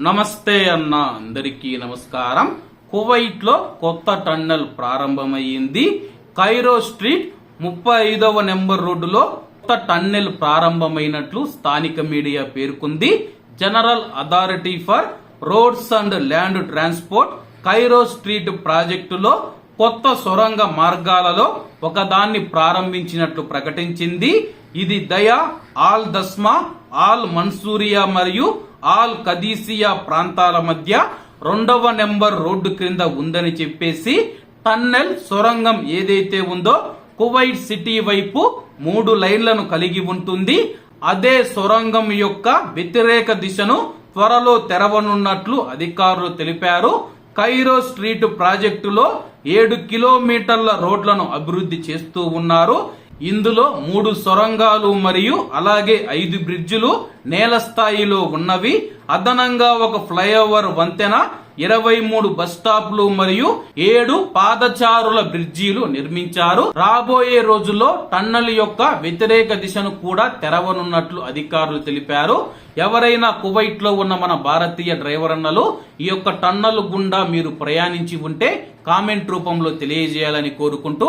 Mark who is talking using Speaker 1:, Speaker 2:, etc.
Speaker 1: నమస్తే అన్న అందరికీ నమస్కారం. కువైట్లో కొత్త టన్నెల్ ప్రారంభమైంది కైరో స్ట్రీట్ ముప్పై ఐదవ నెంబర్ రోడ్డులో కొత్త టన్నెల్ ప్రారంభమైనట్లు స్థానిక మీడియా పేర్కొంది. General Authority for Roads and Land Transport Cairo street ప్రాజెక్టులో కొత్త సొరంగ మార్గాలలో ఒకదాన్ని ప్రారంభించినట్లు ప్రకటించింది. ఇది దయా ఆల్ దస్మా ఆల్ మన్సూరియా మరియు ఆల్ కదీసియా ప్రాంతాల మధ్య రెండవ నెంబర్ రోడ్డు క్రింద ఉందని చెప్పేసి టన్నెల్ సొరంగం ఏదైతే ఉందో కువైట్ సిటీ వైపు మూడు లైన్లను కలిగి ఉంటుంది. అదే సొరంగం యొక్క వ్యతిరేక దిశను త్వరలో తెరవనున్నట్లు అధికారులు తెలిపారు. కైరో స్ట్రీట్ ప్రాజెక్టులో ఏడు కిలోమీటర్ల రోడ్లను అభివృద్ధి చేస్తూ ఉన్నారు. ఇందులో మూడు సొరంగాలు మరియు అలాగే ఐదు బ్రిడ్జులు నేల స్థాయిలో ఉన్నవి. అదనంగా ఒక ఫ్లైఓవర్ వంతెన ఇరవై మూడు బస్ స్టాప్లు మరియు ఏడు పాదచారుల బ్రిడ్జీలు నిర్మించారు. రాబోయే రోజుల్లో టన్నల్ యొక్క వ్యతిరేక దిశను కూడా తెరవనున్నట్లు అధికారులు తెలిపారు. ఎవరైనా కువైట్లో ఉన్న మన భారతీయ డ్రైవర్ అన్నలు ఈ యొక్క టన్నల్ గుండా మీరు ప్రయాణించి ఉంటే కామెంట్ రూపంలో తెలియజేయాలని కోరుకుంటూ